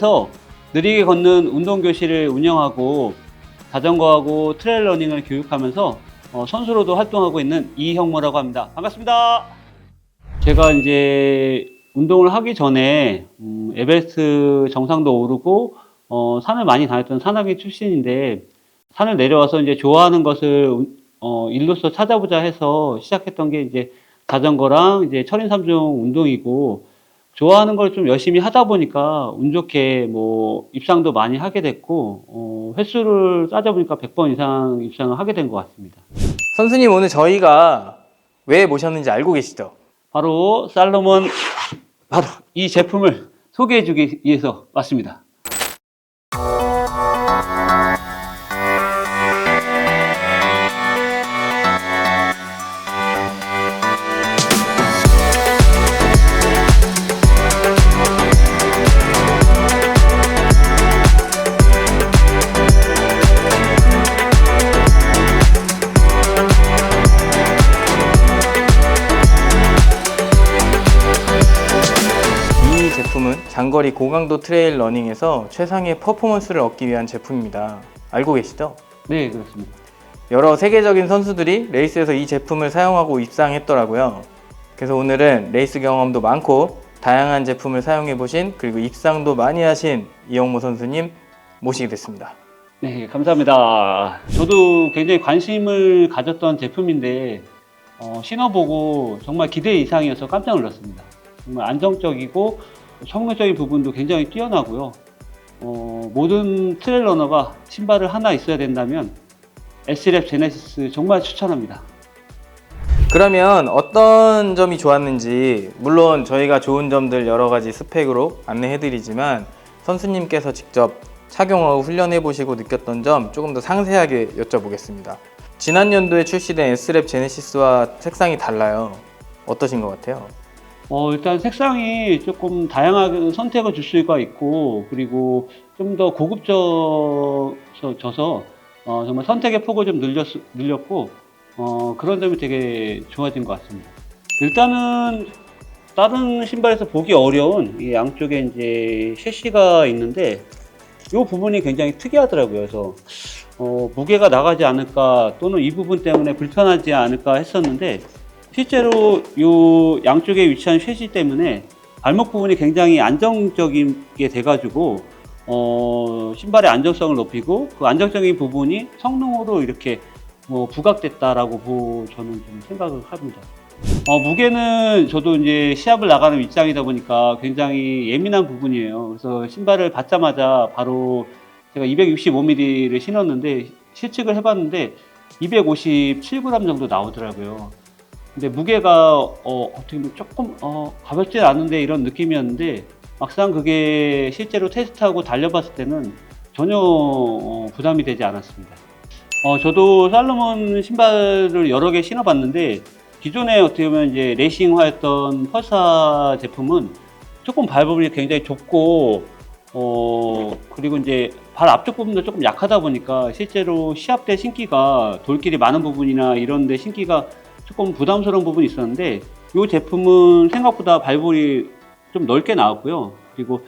도봉구에서 느리게 걷는 운동 교실을 운영하고 자전거하고 트레일 러닝을 교육하면서 어, 선수로도 활동하고 있는 이형모라고 합니다. 반갑습니다. 제가 이제 운동을 하기 전에 음, 에베레스트 정상도 오르고 어, 산을 많이 다녔던 산악인 출신인데 산을 내려와서 이제 좋아하는 것을 운- 어, 일로서 찾아보자 해서 시작했던 게 이제 자전거랑 이제 철인 3종 운동이고 좋아하는 걸 좀 열심히 하다 보니까 운 좋게 뭐 입상도 많이 하게 됐고 어, 횟수를 따져보니까 100번 이상 입상을 하게 된 것 같습니다. 선수님 오늘 저희가 왜 모셨는지 알고 계시죠? 바로 살로몬 바로 이 제품을 소개해주기 위해서 왔습니다. 장거리 고강도 트레일 러닝에서 최상의 퍼포먼스를 얻기 위한 제품입니다. 알고 계시죠? 네 그렇습니다. 여러 세계적인 선수들이 레이스에서 이 제품을 사용하고 입상했더라고요. 그래서 오늘은 레이스 경험도 많고 다양한 제품을 사용해 보신 그리고 입상도 많이 하신 이영모 선수님 모시게 됐습니다. 네, 감사합니다. 저도 굉장히 관심을 가졌던 제품인데 어, 신어보고 정말 기대 이상이어서 깜짝 놀랐습니다. 정말 안정적이고 성능적인 부분도 굉장히 뛰어나고요. 어, 모든 트레일 러너가 신발을 하나 있어야 된다면 S랩 제네시스 정말 추천합니다. 그러면 어떤 점이 좋았는지 물론 저희가 좋은 점들 여러 가지 스펙으로 안내해드리지만 선수님께서 직접 착용하고 훈련해 보시고 느꼈던 점 조금 더 상세하게 여쭤보겠습니다. 지난 연도에 출시된 S랩 제네시스와 색상이 달라요. 어떠신 것 같아요? 어, 일단 색상이 조금 다양하게 선택을 줄 수가 있고, 그리고 좀 더 고급져서, 어, 정말 선택의 폭을 좀 늘렸, 늘렸고, 어, 그런 점이 되게 좋아진 것 같습니다. 일단은, 다른 신발에서 보기 어려운 이 양쪽에 이제 셰시가 있는데, 이 부분이 굉장히 특이하더라고요. 그래서, 어, 무게가 나가지 않을까, 또는 이 부분 때문에 불편하지 않을까 했었는데, 실제로 이 양쪽에 위치한 쉐시 때문에 발목 부분이 굉장히 안정적이게 돼가지고 어, 신발의 안정성을 높이고 그 안정적인 부분이 성능으로 이렇게 뭐 부각됐다라고 보, 저는 좀 생각을 합니다. 어, 무게는 저도 이제 시합을 나가는 입장이다 보니까 굉장히 예민한 부분이에요. 그래서 신발을 받자마자 바로 제가 265mm를 신었는데 실측을 해봤는데 257g 정도 나오더라고요. 근데 무게가 어, 어떻게 보면 조금 어, 가볍지 않은데 이런 느낌이었는데 막상 그게 실제로 테스트하고 달려봤을 때는 전혀 어, 부담이 되지 않았습니다. 어, 저도 살로몬 신발을 여러 개 신어봤는데 기존에 어떻게 보면 이제 레이싱화였던 펄사 제품은 조금 발부분이 굉장히 좁고 어 그리고 이제 발 앞쪽 부분도 조금 약하다 보니까 실제로 시합 때 신기가 돌길이 많은 부분이나 이런 데 신기가 조금 부담스러운 부분이 있었는데 이 제품은 생각보다 발볼이 좀 넓게 나왔고요. 그리고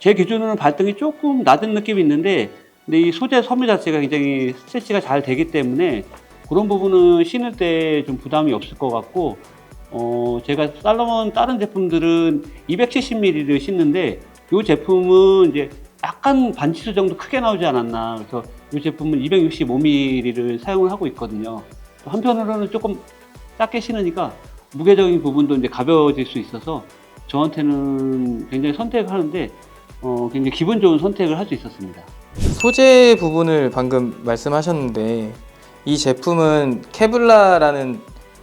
제 기준으로는 발등이 조금 낮은 느낌이 있는데 근데 이 소재 섬유 자체가 굉장히 스트레치가 잘 되기 때문에 그런 부분은 신을 때 좀 부담이 없을 것 같고 어 제가 살로몬 다른 제품들은 270mm를 신는데 이 제품은 이제 약간 반치수 정도 크게 나오지 않았나 그래서 이 제품은 265mm를 사용을 하고 있거든요. 한편으로는 조금 작게 신으니까 무게적인 부분도 이제 가벼워질 수 있어서 저한테는 굉장히 선택을 하는데 어, 굉장히 기분 좋은 선택을 할 수 있었습니다. 소재 부분을 방금 말씀하셨는데 이 제품은 케블라라는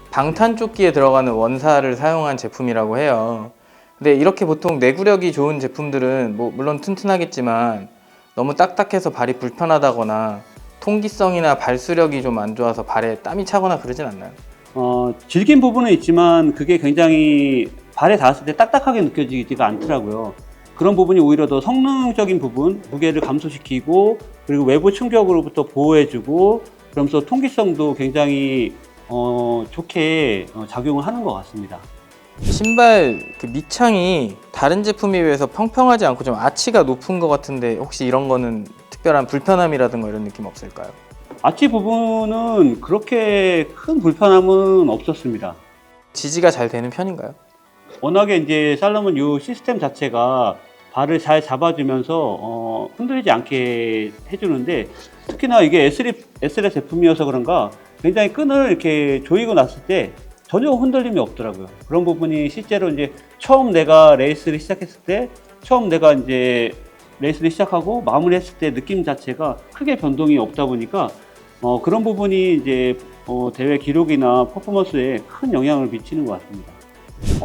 방탄 조끼에 들어가는 원사를 사용한 제품이라고 해요. 근데 이렇게 보통 내구력이 좋은 제품들은 뭐 물론 튼튼하겠지만 너무 딱딱해서 발이 불편하다거나 통기성이나 발수력이 좀 안 좋아서 발에 땀이 차거나 그러진 않나요? 어, 질긴 부분은 있지만 그게 굉장히 발에 닿았을 때 딱딱하게 느껴지지가 않더라고요. 그런 부분이 오히려 더 성능적인 부분, 무게를 감소시키고 그리고 외부 충격으로부터 보호해주고 그러면서 통기성도 굉장히 어, 좋게 어, 작용을 하는 것 같습니다. 신발 그 밑창이 다른 제품에 비해서 평평하지 않고 좀 아치가 높은 것 같은데 혹시 이런 거는 특별한 불편함이라든가 이런 느낌 없을까요? 아치 부분은 그렇게 큰 불편함은 없었습니다. 지지가 잘 되는 편인가요? 워낙에 이제 살롬은 이 시스템 자체가 발을 잘 잡아주면서 어, 흔들리지 않게 해주는데 특히나 이게 S랩, S랩 제품이어서 그런가 굉장히 끈을 이렇게 조이고 났을 때 전혀 흔들림이 없더라고요. 그런 부분이 실제로 이제 처음 내가 레이스를 시작했을 때 처음 내가 이제 레이스를 시작하고 마무리했을 때 느낌 자체가 크게 변동이 없다 보니까 어, 그런 부분이 이제 어, 대회 기록이나 퍼포먼스에 큰 영향을 미치는 것 같습니다.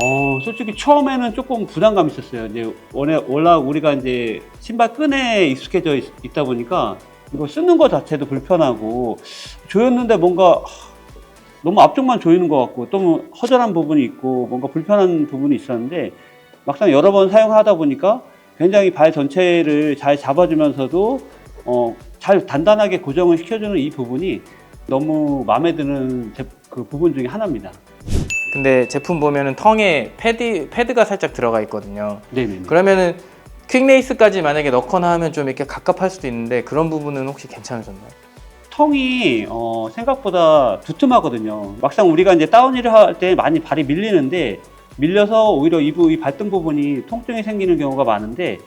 어, 솔직히 처음에는 조금 부담감이 있었어요. 이제 원래, 워낙 우리가 이제 신발 끈에 익숙해져 있, 다 보니까 이거 쓰는 것 자체도 불편하고 조였는데 뭔가 하, 너무 앞쪽만 조이는 것 같고 또 허전한 부분이 있고 뭔가 불편한 부분이 있었는데 막상 여러 번 사용하다 보니까 굉장히 발 전체를 잘 잡아주면서도 어, 잘 단단하게 고정을 시켜주는 이 부분이 너무 마음에 드는 제- 그 부분 중에 하나입니다. 근데 제품 보면은 텅에 패드, 패드가 살짝 들어가 있거든요. 네네. 그러면은 퀵레이스까지 만약에 넣거나 하면 좀 이렇게 갑갑할 수도 있는데 그런 부분은 혹시 괜찮으셨나요? 텅이 어, 생각보다 두툼하거든요. 막상 우리가 이제 다운힐을 할 때 많이 발이 밀리는데 밀려서 오히려 이, 부, 이 발등 부분이 통증이 생기는 경우가 많은데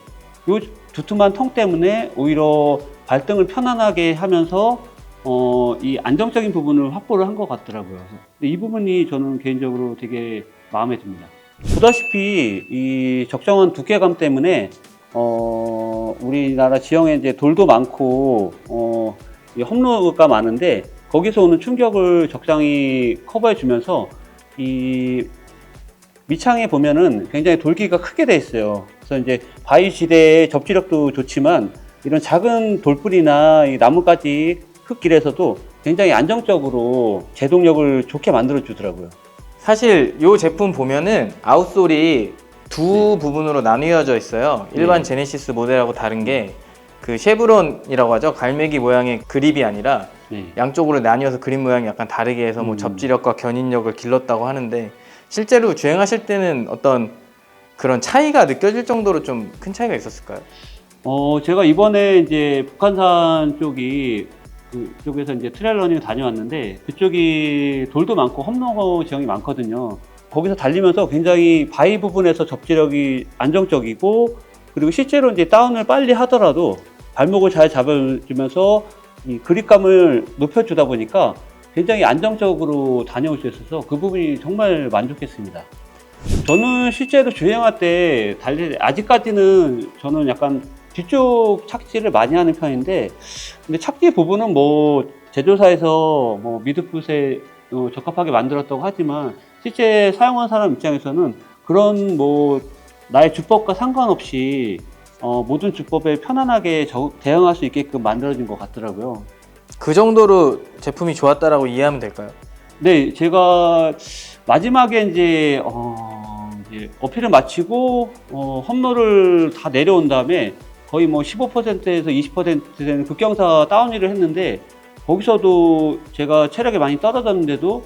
이 두툼한 텅 때문에 오히려 발등을 편안하게 하면서 어, 이 안정적인 부분을 확보를 한 것 같더라고요. 근데 이 부분이 저는 개인적으로 되게 마음에 듭니다. 보다시피 이 적정한 두께감 때문에 어, 우리나라 지형에 이제 돌도 많고 어, 이 험로가 많은데 거기서 오는 충격을 적당히 커버해 주면서 이 밑창에 보면은 굉장히 돌기가 크게 돼 있어요. 그래서 이제 바위 지대의 접지력도 좋지만 이런 작은 돌뿌리나 이 나뭇가지 흙길에서도 굉장히 안정적으로 제동력을 좋게 만들어 주더라고요. 사실 이 제품 보면은 아웃솔이 두 부분으로 나뉘어져 있어요. 일반 네. 제네시스 모델하고 다른 게 그 쉐브론이라고 하죠. 갈매기 모양의 그립이 아니라 네. 양쪽으로 나뉘어서 그립 모양이 약간 다르게 해서 뭐 음. 접지력과 견인력을 길렀다고 하는데 실제로 주행하실 때는 어떤 그런 차이가 느껴질 정도로 좀 큰 차이가 있었을까요? 어, 제가 이번에 이제 북한산 쪽이 그쪽에서 이제 트레일 러닝 다녀왔는데 그쪽이 돌도 많고 험로 지형이 많거든요. 거기서 달리면서 굉장히 바위 부분에서 접지력이 안정적이고 그리고 실제로 이제 다운을 빨리 하더라도 발목을 잘 잡아주면서 이 그립감을 높여주다 보니까 굉장히 안정적으로 다녀올 수 있어서 그 부분이 정말 만족했습니다. 저는 실제로 주행할 때 달릴 때 아직까지는 저는 약간 뒤쪽 착지를 많이 하는 편인데 근데 착지 부분은 뭐 제조사에서 뭐 미드풋에 어, 적합하게 만들었다고 하지만 실제 사용한 사람 입장에서는 그런 뭐 나의 주법과 상관없이 어, 모든 주법에 편안하게 저- 대응할 수 있게끔 만들어진 것 같더라고요. 그 정도로 제품이 좋았다라고 이해하면 될까요? 네, 제가 마지막에 이제, 어, 이제 어필을 마치고 어, 험로를 다 내려온 다음에 거의 뭐 15%에서 20% 되는 급경사 다운힐을 했는데 거기서도 제가 체력이 많이 떨어졌는데도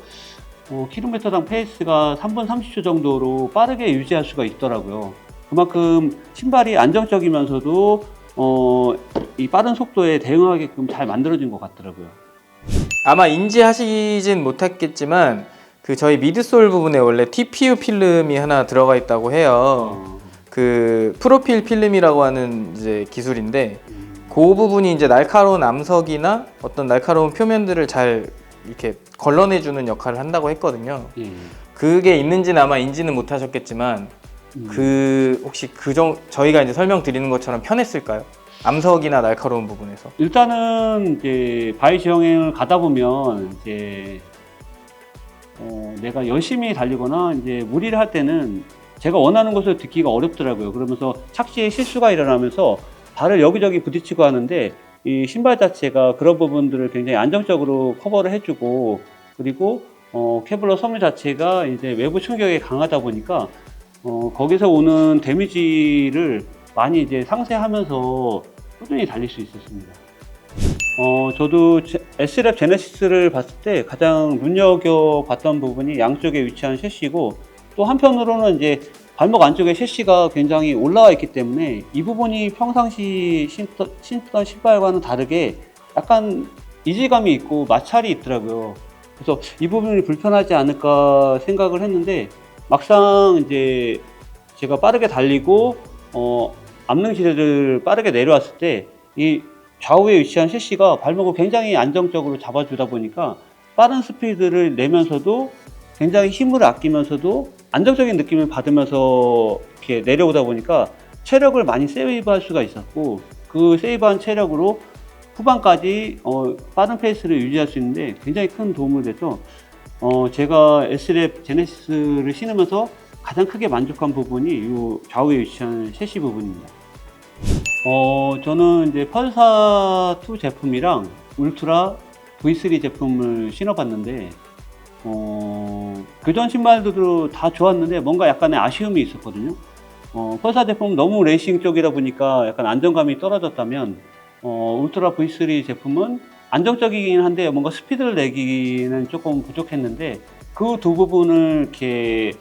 어, 킬로미터당 페이스가 3분 30초 정도로 빠르게 유지할 수가 있더라고요. 그만큼 신발이 안정적이면서도 어, 이 빠른 속도에 대응하게끔 잘 만들어진 것 같더라고요. 아마 인지하시진 못했겠지만 그 저희 미드솔 부분에 원래 TPU 필름이 하나 들어가 있다고 해요. 어, 그 프로필 필름이라고 하는 이제 기술인데 음, 그 부분이 이제 날카로운 암석이나 어떤 날카로운 표면들을 잘 이렇게 걸러내주는 역할을 한다고 했거든요. 예. 그게 있는지는 아마 인지는 못하셨겠지만 음. 그 혹시 그정 저희가 이제 설명드리는 것처럼 편했을까요? 암석이나 날카로운 부분에서. 일단은 이제 바위 지형을 가다 보면 이제 어, 내가 열심히 달리거나 이제 무리를 할 때는 제가 원하는 것을 듣기가 어렵더라고요. 그러면서 착지에 실수가 일어나면서 발을 여기저기 부딪히고 하는데 이 신발 자체가 그런 부분들을 굉장히 안정적으로 커버를 해주고 그리고 어, 케블러 섬유 자체가 이제 외부 충격에 강하다 보니까 어, 거기서 오는 데미지를 많이 이제 상쇄하면서 꾸준히 달릴 수 있었습니다. 어, 저도 제- S랩 제네시스를 봤을 때 가장 눈여겨봤던 부분이 양쪽에 위치한 셰시고 또 한편으로는 이제 발목 안쪽에 셰시가 굉장히 올라와 있기 때문에 이 부분이 평상시 신던, 신던 신발과는 다르게 약간 이질감이 있고 마찰이 있더라고요. 그래서 이 부분이 불편하지 않을까 생각을 했는데 막상 이제 제가 빠르게 달리고 어, 암릉지대를 빠르게 내려왔을 때 이 좌우에 위치한 셰시가 발목을 굉장히 안정적으로 잡아주다 보니까 빠른 스피드를 내면서도 굉장히 힘을 아끼면서도 안정적인 느낌을 받으면서 이렇게 내려오다 보니까 체력을 많이 세이브할 수가 있었고 그 세이브한 체력으로 후반까지 어, 빠른 페이스를 유지할 수 있는데 굉장히 큰 도움을 돼서 어, 제가 S랩 제네시스를 신으면서 가장 크게 만족한 부분이 이 좌우에 위치한 셰시 부분입니다. 어, 저는 이제 펄사 2 제품이랑 울트라 V3 제품을 신어봤는데 어, 그전 신발들도 다 좋았는데 뭔가 약간의 아쉬움이 있었거든요. 어, 펄사 제품 너무 레이싱 쪽이다 보니까 약간 안정감이 떨어졌다면 어, 울트라 V3 제품은 안정적이긴 한데 뭔가 스피드를 내기는 조금 부족했는데 그 두 부분을 이렇게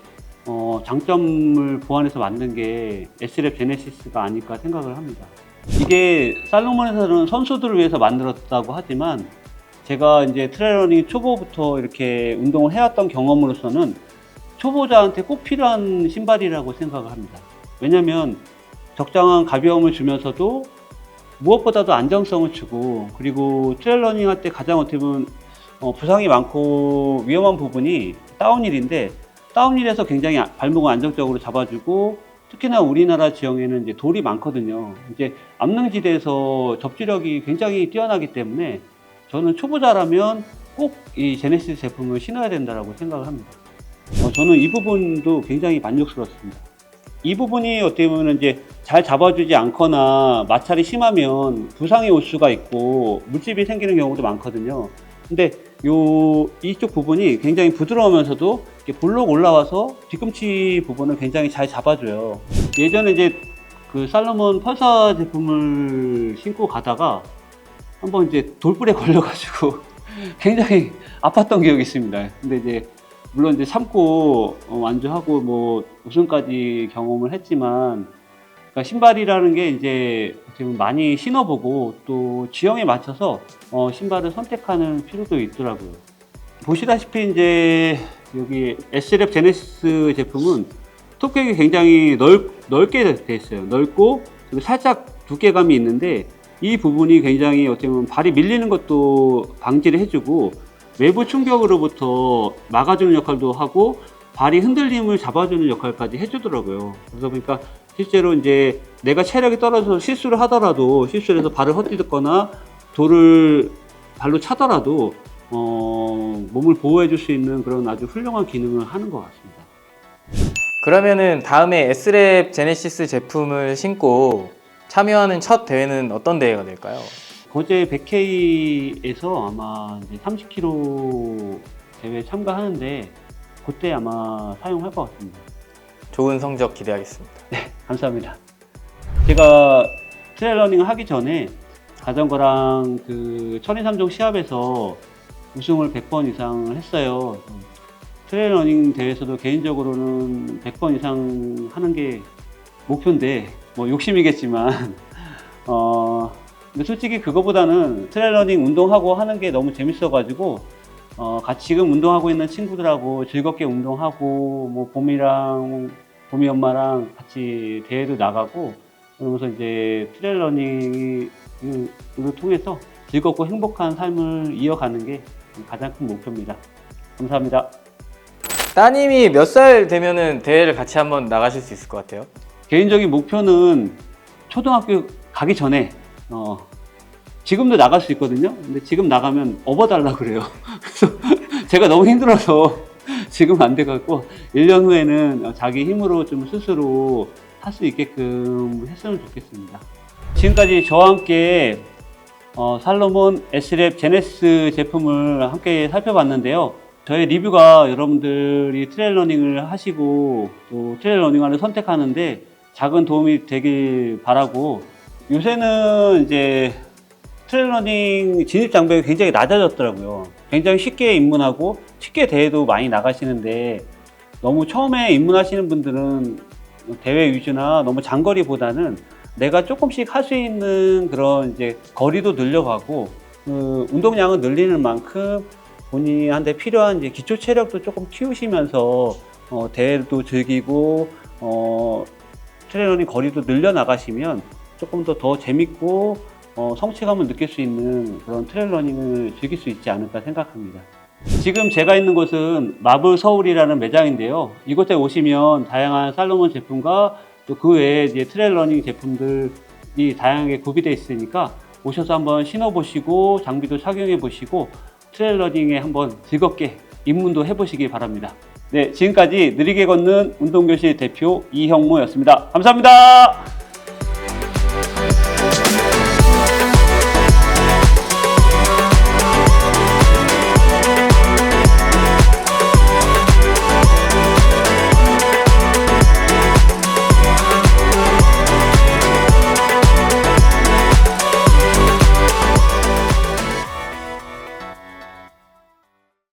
어, 장점을 보완해서 만든 게 S랩 제네시스가 아닐까 생각을 합니다. 이게 살로몬에서는 선수들을 위해서 만들었다고 하지만 제가 이제 트레러닝 초보부터 이렇게 운동을 해왔던 경험으로서는 초보자한테 꼭 필요한 신발이라고 생각을 합니다. 왜냐면 적당한 가벼움을 주면서도 무엇보다도 안정성을 주고 그리고 트레일러닝 할 때 가장 어떻게 보면 어, 부상이 많고 위험한 부분이 다운힐인데 다운힐에서 굉장히 아- 발목을 안정적으로 잡아주고 특히나 우리나라 지형에는 이제 돌이 많거든요. 이제 암릉지대에서 접지력이 굉장히 뛰어나기 때문에 저는 초보자라면 꼭 이 제네시스 제품을 신어야 된다고 생각을 합니다. 어, 저는 이 부분도 굉장히 만족스럽습니다. 이 부분이 어떻게 보면 이제 잘 잡아주지 않거나 마찰이 심하면 부상이 올 수가 있고 물집이 생기는 경우도 많거든요. 근데 요 이쪽 부분이 굉장히 부드러우면서도 볼록 올라와서 뒤꿈치 부분을 굉장히 잘 잡아줘요. 예전에 이제 그 살로몬 펄사 제품을 신고 가다가 한번 이제 돌불에 걸려가지고 굉장히 아팠던 기억이 있습니다. 근데 이제 물론 이제 참고 어, 완주하고 뭐 우승까지 경험을 했지만 그러니까 신발이라는 게 이제 보면 많이 신어보고 또 지형에 맞춰서 어, 신발을 선택하는 필요도 있더라고요. 보시다시피 이제 여기 S랩 제네시스 제품은 톱객이 굉장히 넓, 넓게 돼 있어요. 넓고 살짝 두께감이 있는데 이 부분이 굉장히 어떻게 보면 발이 밀리는 것도 방지를 해주고 외부 충격으로부터 막아주는 역할도 하고 발이 흔들림을 잡아주는 역할까지 해주더라고요. 그래서 보니까 실제로 이제 내가 체력이 떨어져서 실수를 하더라도 실수를 해서 발을 헛디뎠거나 돌을 발로 차더라도 어, 몸을 보호해 줄 수 있는 그런 아주 훌륭한 기능을 하는 것 같습니다. 그러면은 다음에 S랩 제네시스 제품을 신고 참여하는 첫 대회는 어떤 대회가 될까요? 거제 100K에서 아마 이제 30km 대회 참가하는데 그때 아마 사용할 것 같습니다. 좋은 성적 기대하겠습니다. 감사합니다. 제가 트레일러닝을 하기 전에 자전거랑 그 천인 3종 시합에서 우승을 100번 이상 했어요. 트레일러닝 대회에서도 개인적으로는 100번 이상 하는 게 목표인데 뭐 욕심이겠지만 어 근데 솔직히 그거보다는 트레일러닝 운동하고 하는 게 너무 재밌어가지고 어 같이 지금 운동하고 있는 친구들하고 즐겁게 운동하고 뭐 봄이랑 봄이 엄마랑 같이 대회도 나가고 그러면서 이제 트레일러닝을 통해서 즐겁고 행복한 삶을 이어가는 게 가장 큰 목표입니다. 감사합니다. 따님이 몇 살 되면은 대회를 같이 한번 나가실 수 있을 것 같아요? 개인적인 목표는 초등학교 가기 전에 어, 지금도 나갈 수 있거든요. 근데 지금 나가면 업어달라 그래요. 그래서 제가 너무 힘들어서 지금 안 돼갖고 1년 후에는 자기 힘으로 좀 스스로 할 수 있게끔 했으면 좋겠습니다. 지금까지 저와 함께 어, 살로몬 S랩 제네시스 제품을 함께 살펴봤는데요. 저의 리뷰가 여러분들이 트레일 러닝을 하시고 또 트레일 러닝화를 선택하는데 작은 도움이 되길 바라고 요새는 이제 트레일 러닝 진입 장벽이 굉장히 낮아졌더라고요. 굉장히 쉽게 입문하고 쉽게 대회도 많이 나가시는데 너무 처음에 입문하시는 분들은 대회 위주나 너무 장거리보다는 내가 조금씩 할 수 있는 그런 이제 거리도 늘려가고 그 운동량을 늘리는 만큼 본인한테 필요한 이제 기초 체력도 조금 키우시면서 어, 대회도 즐기고 어, 트레이너링 거리도 늘려 나가시면 조금 더 더 재밌고 어, 성취감을 느낄 수 있는 그런 트레이러닝을 즐길 수 있지 않을까 생각합니다. 지금 제가 있는 곳은 마블 서울이라는 매장인데요. 이곳에 오시면 다양한 살로몬 제품과 또 그 외에 이제 트레일러닝 제품들이 다양하게 구비되어 있으니까 오셔서 한번 신어보시고 장비도 착용해 보시고 트레일러닝에 한번 즐겁게 입문도 해보시기 바랍니다. 네, 지금까지 느리게 걷는 운동교실 대표 이형모였습니다. 감사합니다.